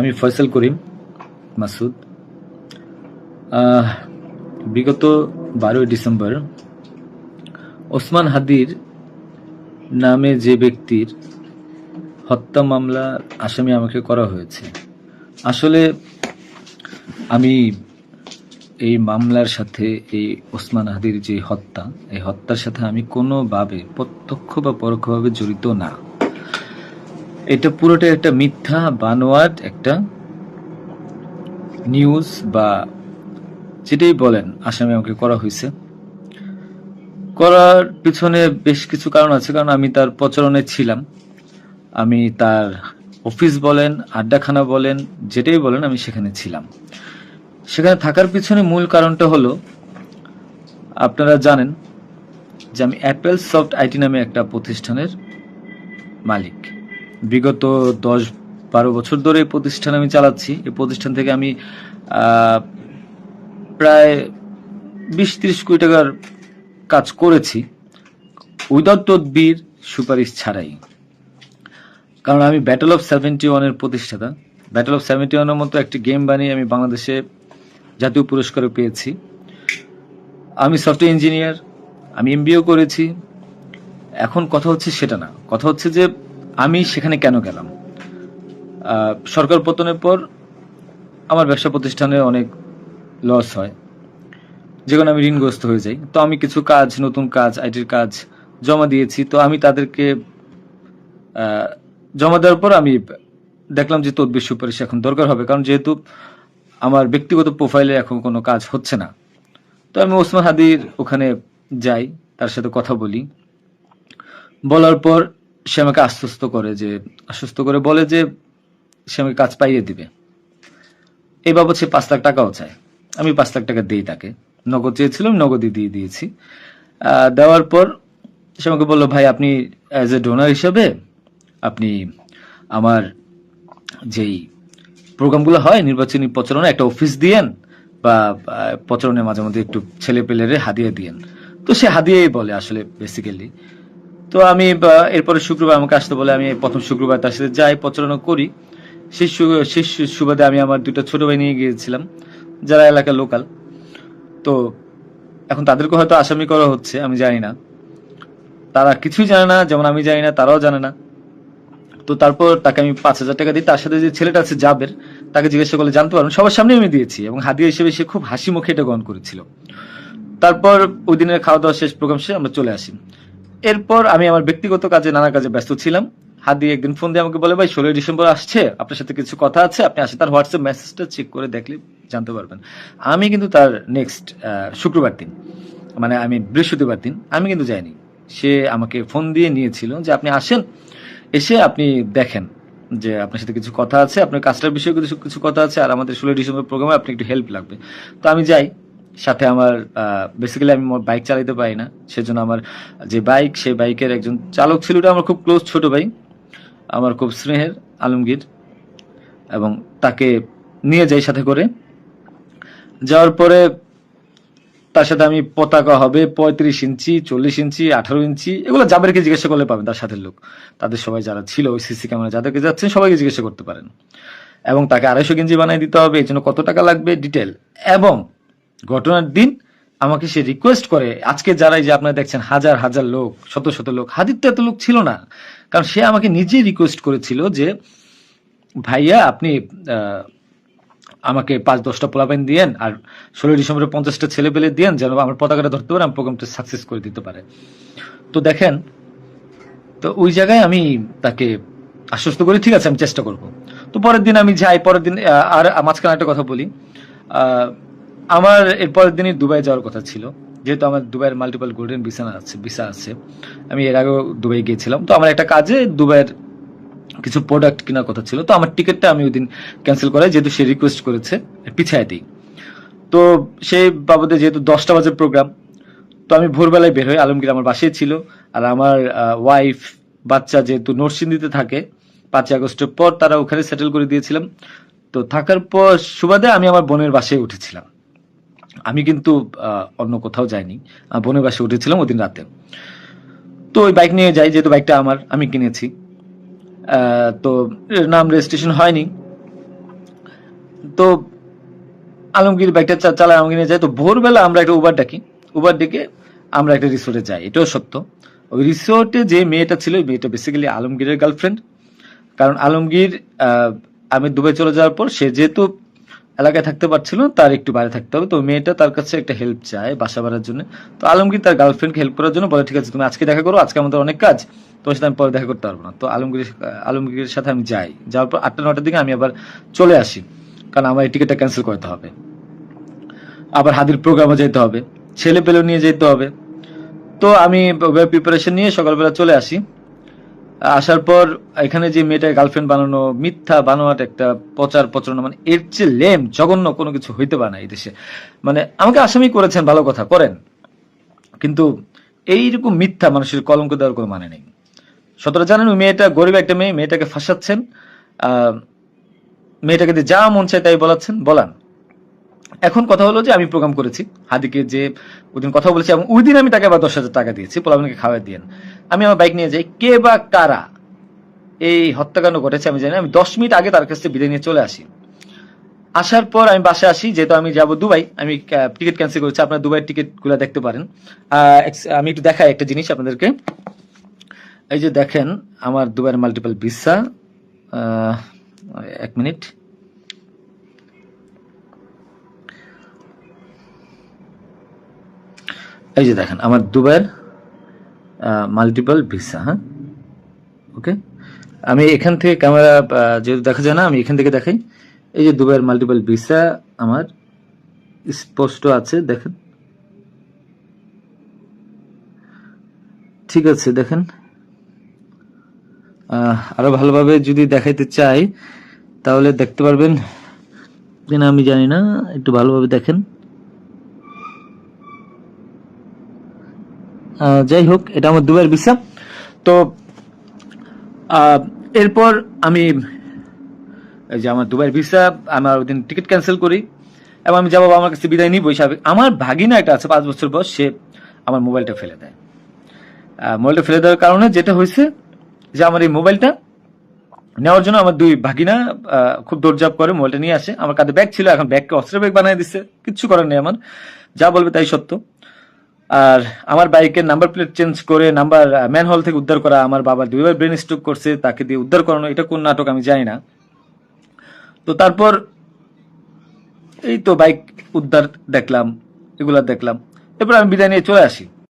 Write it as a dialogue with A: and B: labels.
A: আমি ফয়সাল করিম মাসুদ। বিগত বারোই ডিসেম্বর ওসমান হাদির নামে যে ব্যক্তির হত্যা মামলা আসামি আমাকে করা হয়েছে। আসলে আমি এই মামলার সাথে এই ওসমান হাদির যে হত্যা, এই হত্যার সাথে আমি কোনোভাবে প্রত্যক্ষ বা পরোক্ষভাবে জড়িত না। এটা পুরোটা একটা মিথ্যা, বানোয়াট একটা নিউজ বা যেটাই বলেন, আসামি আমাকে করা হয়েছে। করার পিছনে বেশ কিছু কারণ আছে, কারণ আমি তার প্রচারণে ছিলাম। আমি তার অফিস বলেন, আড্ডাখানা বলেন, যেটাই বলেন, আমি সেখানে ছিলাম। সেখানে থাকার পিছনে মূল কারণটা হলো, আপনারা জানেন যে আমি অ্যাপেল সফট আইটি নামে একটা প্রতিষ্ঠানের মালিক। বিগত দশ বারো বছর ধরে এই প্রতিষ্ঠান আমি চালাচ্ছি। এই প্রতিষ্ঠান থেকে আমি প্রায় বিশ ত্রিশ কোটি টাকার কাজ করেছি। উইদাউট তদবির সুপারিশ ছাড়াই। কারণ আমি ব্যাটল অফ সেভেন্টি ওয়ানের প্রতিষ্ঠাতা। ব্যাটল অফ সেভেন্টি ওয়ানের মতো একটি গেম বানিয়ে আমি বাংলাদেশে জাতীয় পুরস্কারও পেয়েছি। আমি সফটওয়্যার ইঞ্জিনিয়ার আমি এমবিও করেছি। এখন কথা হচ্ছে সেটা না। কথা হচ্ছে যে আমি সেখানে কেন গেলাম? সরকার পতনের পর আমার ব্যবসা প্রতিষ্ঠানে অনেক লস হয়। যেখানে আমি ঋণগ্রস্ত হয়ে যাই। তো আমি কিছু কাজ, নতুন কাজ আইটির কাজ জমা দিয়েছি। তো আমি তাদেরকে জমা দেওয়ার পর আমি দেখলাম যে তদবির সুপারিশ এখন দরকার হবে। কারণ যেহেতু আমার ব্যক্তিগত প্রোফাইলে এখন কোনো কাজ হচ্ছে না। তো আমি ওসমান হাদির ওখানে যাই, তার সাথে কথা বলি। বলার পর সে আমাকে আশ্বস্ত করে যে, আশ্বস্ত করে বলে যে সে আমাকে কাজ পাইয়ে দিবে। এই বাবদ সে পাঁচ লাখ টাকাও চায়। আমি পাঁচ লাখ টাকা দিই তাকে। নগদ চেয়েছিলাম, নগদই দিয়ে দিয়েছি। দেওয়ার পর সে আমাকে বলল, ভাই, আপনি অ্যাজ এ ডোনার হিসাবে আপনি আমার যেই প্রোগ্রামগুলো হয়, নির্বাচনী প্রচারণা, একটা অফিস দিয়েন বা প্রচারণে মাঝে মধ্যে একটু ছেলে পেলেরে হাদিয়ে দিয়েন। তো সে হাদিয়েই বলে আসলে বেসিক্যালি তো আমি এরপরে শুক্রবার আমাকে আসতে বলে আমি প্রথম শুক্রবার তার সাথে যাই, প্রচারণা করি। সেই শেষ সুবাদে আমি আমার দুটো ছোট ভাই নিয়ে গিয়েছিলাম, যারা এলাকার লোকাল। তো এখন তাদেরকে হয়তো আসামি করা হচ্ছে, আমি জানি না। তারা কিছুই জানে না, যেমন আমি জানি না, তারাও জানে না। তো তারপর তাকে আমি পাঁচ হাজার টাকা দিই তার সাথে যে ছেলেটা আছে জাবের, তাকে জিজ্ঞাসা করলে জানতে পারবেন, সবার সামনে আমি দিয়েছি এবং হাদিয়া হিসেবে সে খুব হাসি মুখে এটা গ্রহণ করেছিল। তারপর ওই দিনের খাওয়া দাওয়া শেষ প্রোগ্রাম শেষে আমরা চলে আসি। এরপর আমি আমার ব্যক্তিগত কাজে, নানা কাজে ব্যস্ত ছিলাম। হাদি একদিন ফোন দিয়ে আমাকে বলে, ভাই, ষোলোই ডিসেম্বর আসছে, আপনার সাথে কিছু কথা আছে, আপনি আসে তার হোয়াটসঅ্যাপ মেসেজটা চেক করে দেখলে জানতে পারবেন। আমি কিন্তু তার নেক্সট শুক্রবার দিন মানে আমি বৃহস্পতিবার দিন, আমি কিন্তু যাইনি। সে আমাকে ফোন দিয়ে নিয়েছিল যে, আপনি আসেন, এসে আপনি দেখেন যে আপনার সাথে কিছু কথা আছে, আপনার কাজটার বিষয়ে কিছু কিছু কথা আছে, আর আমাদের ষোলোই ডিসেম্বর প্রোগ্রামে আপনি একটু হেল্প লাগবে। তো আমি যাই সাথে আমার বেসিক্যালি আমি বাইক চালাতে পারি না। সেজন্য আমার যে বাইক সেই বাইকের একজন চালক ছিল আমার খুব ক্লোজ ছোট ভাই। আমার খুব স্নেহের আলমগীর। এবং তাকে নিয়ে যাই সাথে করে। যাওয়ার পরে তার সাথে আমি পতাকা হবে, পঁয়ত্রিশ ইঞ্চি, চল্লিশ ইঞ্চি, আঠারো ইঞ্চি, এগুলো যাদেরকে জিজ্ঞাসা করলে পাবেন, তার সাথে লোক। তাদের সবাই যারা ছিল, ওই সিসি ক্যামেরা যাদেরকে যাচ্ছেন, সবাইকে জিজ্ঞাসা করতে পারেন। এবং তাকে আড়াইশো গেঞ্জি বানিয়ে দিতে হবে এই জন্য কত টাকা লাগবে? ডিটেল এবং ঘটনার দিন আমাকে সে রিকোয়েস্ট করে। আজকে যারাই যে আপনারা দেখছেন, হাজার হাজার লোক, শত শত লোক হাদির তো এত লোক ছিল না। কারণ সে আমাকে নিজেই রিকোয়েস্ট করেছিল যে, ভাইয়া, আপনি আমাকে পাঁচ, দশটা পোলাপাইন দিয়েন আর ষোলোই ডিসেম্বরে পঞ্চাশটা ছেলে পেলে দিয়েন যেন আমার পতাকাটা ধরতে পারে, আমার প্রোগ্রামটা সাকসেস করে দিতে পারে। তো দেখেন, তো ওই জায়গায় আমি তাকে আশ্বস্ত করি, ঠিক আছে, আমি চেষ্টা করব। তো পরের দিন আমি যাই, পরের দিন আর মাঝখানে একটা কথা বলি। আমার এর পরের দিনই দুবাই যাওয়ার কথা ছিল। যেহেতু আমার দুবাইয়ের মাল্টিপল গোল্ডেন ভিসা আছে ভিসা আছে, আমি এর আগেও দুবাই গিয়েছিলাম। তো আমার একটা কাজে দুবাইয়ের কিছু প্রোডাক্ট কেনার কথা ছিল। তো আমার টিকিটটা আমি ওই দিন ক্যান্সেল করাই, যেহেতু সে রিকোয়েস্ট করেছে, পিছায় দিই। তো সেই বাবদে যেহেতু দশটা বাজে প্রোগ্রাম তো আমি ভোরবেলায় বের হই। আলমগীর আমার বাসায় ছিল। আর আমার ওয়াইফ বাচ্চা যেহেতু নরসিংদীতে থাকে, পাঁচই আগস্টের পর তারা ওখানে সেটেল করে দিয়েছিলাম। তো থাকার পর সুবাদে আমি আমার বোনের বাসায় উঠেছিলাম। আমি কিন্তু অন্য কোথাও যাইনি। বাসায় উঠেছিলাম ওদিন রাতে। তো ওই বাইক নিয়ে যাই, যেহেতু বাইকটা আমার, আমি কিনেছি। তো নাম রেজিস্ট্রেশন হয়নি। তো আলমগীর বাইকটা চালায় নিয়ে যায়। তো ভোরবেলা আমরা একটা উবার ডাকি। উবার ডেকে আমরা একটা রিসোর্টে যাই। এটাও সত্য। ওই রিসোর্টে যে মেয়েটা ছিল, ওই মেয়েটা বেসিক্যালি আলমগীরের গার্লফ্রেন্ড কারণ আলমগীর আমি দুবাই চলে যাওয়ার পর সে যেহেতু এলাকায় থাকতে পারছিল, তার একটু বাইরে থাকতে হবে। তো মেয়েটা তার কাছে একটা হেল্প চায় বাসা বাড়ার জন্য। তো আলমগীর তার গার্লফ্রেন্ডকে হেল্প করার জন্য বলে, ঠিক আছে, তুমি আজকে দেখা করো, আজকে আমাদের অনেক কাজ, তোমার সাথে আমি পরে দেখা করতে পারব না। তো আলমগীর আলমগীরের সাথে আমি যাই। যাওয়ার পর আটটা নটার দিকে আমি আবার চলে আসি, কারণ আমার এই টিকিটটা ক্যান্সেল করতে হবে। আবার হাদির প্রোগ্রামে যেতে হবে, ছেলে পেলেও নিয়ে যেতে হবে। তো আমি প্রিপারেশন নিয়ে সকালবেলা চলে আসি। আসার পর এখানে যে মেয়েটা গার্লফ্রেন্ড বানানো, মিথ্যা বানোয়াট একটা প্রচার প্রচারণা মানে এর চেয়ে লেম জঘন্য কোনো কিছু হইতে পারে না এই দেশে। মানে আমাকে আসামি করেছেন, ভালো কথা, করেন। কিন্তু এইরকম মিথ্যা মানুষের কলঙ্ক দেওয়ার কোনো মানে নেই। সতরা জানেন ওই মেয়েটা গরিব একটা মেয়ে, মেয়েটাকে ফাঁসাচ্ছেন। মেয়েটাকে দিয়ে যা মন চায় তাই বলাচ্ছেন, বলান। এখন কথা হলো যে আমি প্রোগ্রাম করেছি, হাদিকে যে ওদিন কথা বলেছি, এবং ওই দিন আমি তাকে আবার দশ হাজার টাকা দিয়েছি, পোলাপানকে খাওয়াই দিয়েন। আমি আমার বাইক নিয়ে যাই। কে বা কারা এই হত্যাকাণ্ড ঘটেছে আমি জানি। আমি দশ মিনিট আগে তার কাছ থেকে বিদায় নিয়ে চলে আসি। আসার পর আমি বাসায় আসি, যেহেতু আমি যাব দুবাই, আমি টিকিট ক্যান্সেল করেছি। আপনারা দুবাই টিকিটগুলো দেখতে পারেন। আমি একটু দেখাই একটা জিনিস আপনাদেরকে। এই যে দেখেন, আমার দুবাইয়ের মাল্টিপল ভিসা এক মিনিট। এই যে দেখেন, আমার দুবাইয়ের মাল্টিপল ভিসা হ্যাঁ? ওকে আমি এখান থেকে ক্যামেরা যেহেতু দেখা যায় না, আমি এখান থেকে দেখাই। এই যে দুবাইয়ের মাল্টিপল ভিসা আমার স্পষ্ট আছে, দেখেন। ঠিক আছে, দেখেন। আরও ভালোভাবে যদি দেখাইতে চাই, তাহলে দেখতে পারবেন। কিনা আমি জানি না, একটু ভালোভাবে দেখেন। যাই হোক, এটা আমার দুবাইয়ের ভিসা তো এরপর আমি যে আমার দুবাইয়ের ভিসা আমার ওই দিন টিকিট ক্যান্সেল করি এবং আমি যাব আমার কাছে বিদায় নিবই বৈশাখ আমার ভাগিনা একটা আছে, পাঁচ বছর বয়স, সে আমার মোবাইলটা ফেলে দেয়। মোবাইলটা ফেলে দেওয়ার কারণে যেটা হয়েছে যে আমার এই মোবাইলটা নেওয়ার জন্য আমার দুই ভাগিনা খুব দৌড়ঝাপ করে মোবাইলটা নিয়ে আসে। আমার কাছে ব্যাগ ছিল, এখন ব্যাগকে অস্ত্র ব্যাগ বানিয়ে দিচ্ছে কিচ্ছু করার নেই আমার। যা বলবে তাই সত্য। আর আমার বাইকের নাম্বার প্লেট চেঞ্জ করে নাম্বার ম্যান হল থেকে উদ্ধার করা আমার বাবা দুইবার ব্রেন স্ট্রোক করছে, তাকে দিয়ে উদ্ধার করানো, এটা কোন নাটক আমি জানি না। তো তারপর এই তো বাইক উদ্ধার দেখলাম, এগুলা দেখলাম। এরপর আমি বিদায় নিয়ে চলে আসি।